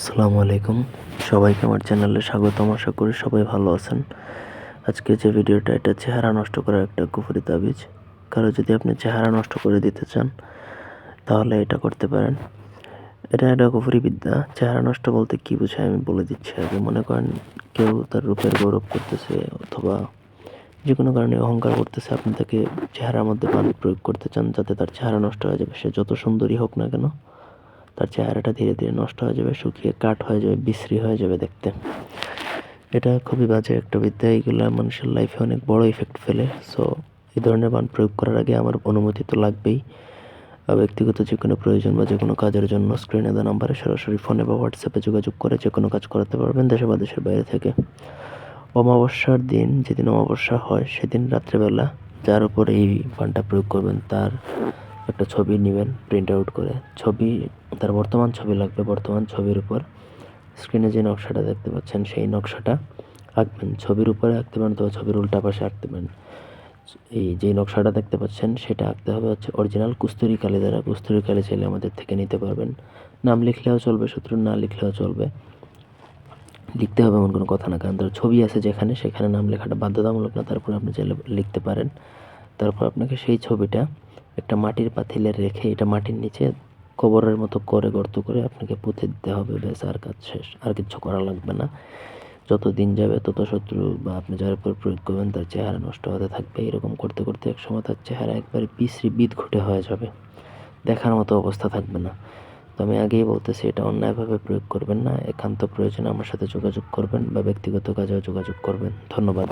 আসসালামু আলাইকুম। সবাইকে আমার চ্যানেলে স্বাগতম। আশা করি সবাই ভালো আছেন। আজকে যে ভিডিওটা, এটা চেহারা নষ্ট করার একটা কুফুরি তাবিজ। কারও যদি আপনি চেহারা নষ্ট করে দিতে চান, তাহলে এটা করতে পারেন। এটা একটা কুফুরি বিদ্যা। চেহারা নষ্ট বলতে কি বোঝায় আমি বলে দিচ্ছি আগে। মনে করেন কেউ তার রূপের গৌরব করতেছে অথবা যে কোনো কারণে অহংকার করতেছে, আপনি তাকে চেহারার মধ্যে পানি প্রয়োগ করতে চান, যাতে তার চেহারা নষ্ট হয়ে যাবে। সে যত সুন্দরী হোক না কেন তার চেহারাটা ধীরে ধীরে নষ্ট হয়ে যাবে, শুকিয়ে কাঠ হয়ে যাবে, বিশ্রী হয়ে যাবে দেখতে। এটা খুবই বাজে একটা বিদ্যা এইগুলো মানুষের লাইফে অনেক বড় ইফেক্ট ফেলে। সো এই ধরনের বান প্রয়োগ করার আগে আমার অনুমতি তো লাগবেই। ব্যক্তিগত যে কোনো প্রয়োজন বা যে কোনো কাজের জন্য স্ক্রিনে দেওয়া নাম্বারে সরাসরি ফোনে বা হোয়াটসঅ্যাপে যোগাযোগ করে যে কোনো কাজ করাতে পারবেন দেশে বা দেশের বাইরে থেকে। অমাবস্যার দিন, যেদিন অমাবস্যা হয়, সেদিন রাত্রেবেলা যার উপর এই বানটা প্রয়োগ করবেন, তার একটা ছবি নেবেন প্রিন্ট আউট করে। ছবি, তার বর্তমান ছবি লাগবে, বর্তমান ছবির উপর। স্ক্রিনে যে নকশাটা দেখতে পাচ্ছেন, সেই নকশাটা আঁকবেন। ছবির উপরে আঁকতে পারেন অথবা ছবির উল্টা পাশে আঁকতে পারেন। এই যে নকশাটা দেখতে পাচ্ছেন, সেটা আঁকতে হবে হচ্ছে অরিজিনাল কুস্তুরি কালি দ্বারা। কুস্তুরি কালি চাইলে আমাদের থেকে নিতে পারবেন। নাম লিখলেও চলবে, শত্রু না লিখলেও চলবে। লিখতে হবে এমন কোনো কথা না, কারণ তার ছবি আছে যেখানে, সেখানে নাম লেখাটা বাধ্যতামূলক না, তারপর আপনি চাইলে লিখতে পারেন। তারপর আপনাকে সেই ছবিটা একটা মাটির পাতিলে রেখে এটা মাটির নিচে কবরের মতো করে গর্ত করে আপনাকে পুঁতে দিতে হবে, ব্যাস, আর কাজ শেষ। আর কিছু করা লাগবে না। যত দিন যাবে, তত শত্রু বা আপনি যার উপর প্রয়োগ করবেন, তার চেহারা নষ্ট হতে থাকবে। এরকম করতে করতে এক সময় তার চেহারা একবারে বিশ্রী বিদ ঘুটে হয়ে যাবে। দেখার মতো অবস্থা থাকবে না। তো আমি আগেই বলতেছি, এটা অন্যায়ভাবে প্রয়োগ করবেন না। একান্ত প্রয়োজনে আমার সাথে যোগাযোগ করবেন বা ব্যক্তিগত কাজেও যোগাযোগ করবেন। ধন্যবাদ।